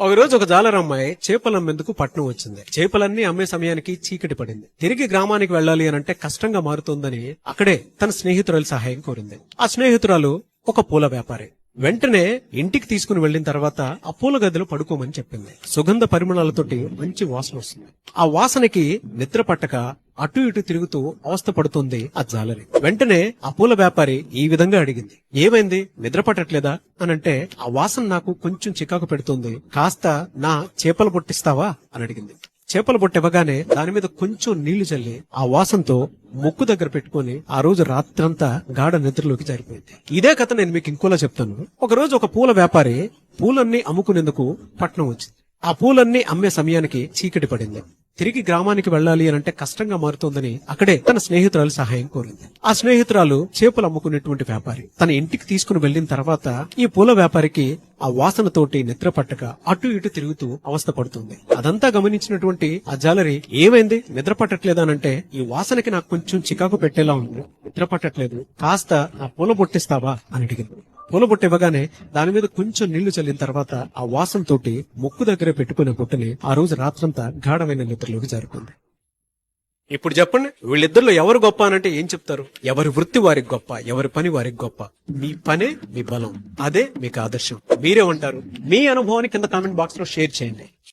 ఒకరోజు ఒక జాలరమ్మాయి చేపలు అమ్మేందుకు పట్నం వచ్చింది. చేపలన్నీ అమ్మే సమయానికి చీకటి పడింది. తిరిగి గ్రామానికి వెళ్ళాలి అని అంటే కష్టంగా మారుతోందని అక్కడే తన స్నేహితురాలు సహాయం కోరింది. ఆ స్నేహితురాలు ఒక పూల వ్యాపారి. వెంటనే ఇంటికి తీసుకుని వెళ్ళిన తర్వాత ఆ పూల గదిలో పడుకోమని చెప్పింది. సుగంధ పరిమళాలతోటి మంచి వాసన వస్తుంది. ఆ వాసనకి నిద్ర పట్టక అటు ఇటు తిరుగుతూ అవస్థ పడుతుంది ఆ జాలరి. వెంటనే ఆ పూల వ్యాపారి ఈ విధంగా అడిగింది. ఏమైంది? నిద్ర పట్టట్లేదా? అనంటే ఆ వాసన నాకు కొంచెం చికాకు పెడుతుంది. కాస్త నా చేపలు పొట్టిస్తావా అని అడిగింది. చేపలు పొట్టివ్వగానే దాని మీద కొంచెం నీళ్ళు చల్లి ఆ వాసనతో ముక్కు దగ్గర పెట్టుకుని ఆ రోజు రాత్రంతా గాఢ నిద్రలోకి జారిపోయింది. ఇదే కథ నేను మీకు ఇంకోలా చెప్తాను. ఒక రోజు ఒక పూల వ్యాపారి పూలన్నీ అమ్ముకునేందుకు పట్నం వచ్చింది. ఆ పూలన్నీ అమ్మే సమయానికి చీకటి పడింది. తిరిగి గ్రామానికి వెళ్ళాలి అని అంటే కష్టంగా మారుతోందని అక్కడే తన స్నేహితురాలు సహాయం కోరింది. ఆ స్నేహితురాలు చేపలు అమ్ముకునేటువంటి వ్యాపారి. తన ఇంటికి తీసుకుని వెళ్ళిన తర్వాత ఈ పూల వ్యాపారికి ఆ వాసనతోటి నిద్ర పట్టక అటు ఇటు తిరుగుతూ అవస్థ పడుతుంది. అదంతా గమనించినటువంటి ఆ జాలరి ఏమైంది? నిద్ర పట్టట్లేదానంటే ఈ వాసనకి నాకు కొంచెం చికాకు పెట్టేలా ఉంది. నిద్ర పట్టట్లేదు. కాస్త నా పూల బొట్టిస్తావా? అని అడిగింది. పూల బుట్ట ఇవ్వగానే దాని మీద కొంచెం నీళ్ళు చల్లిన తర్వాత ఆ వాసనతోటి ముక్కు దగ్గర పెట్టుకునే బుట్టని ఆ రోజు రాత్రంతా గాఢమైన నిద్రలోకి జారుకుంది. ఇప్పుడు చెప్పండి వీళ్ళిద్దరిలో ఎవరు గొప్ప అనంటే ఏం చెప్తారు? ఎవరి వృత్తి వారికి గొప్ప ఎవరి పని వారికి గొప్ప. మీ పనే మీ బలం. అదే మీకు ఆదర్శం. మీరేమంటారు? మీ అనుభవాన్ని కింద కామెంట్ బాక్స్లో షేర్ చేయండి.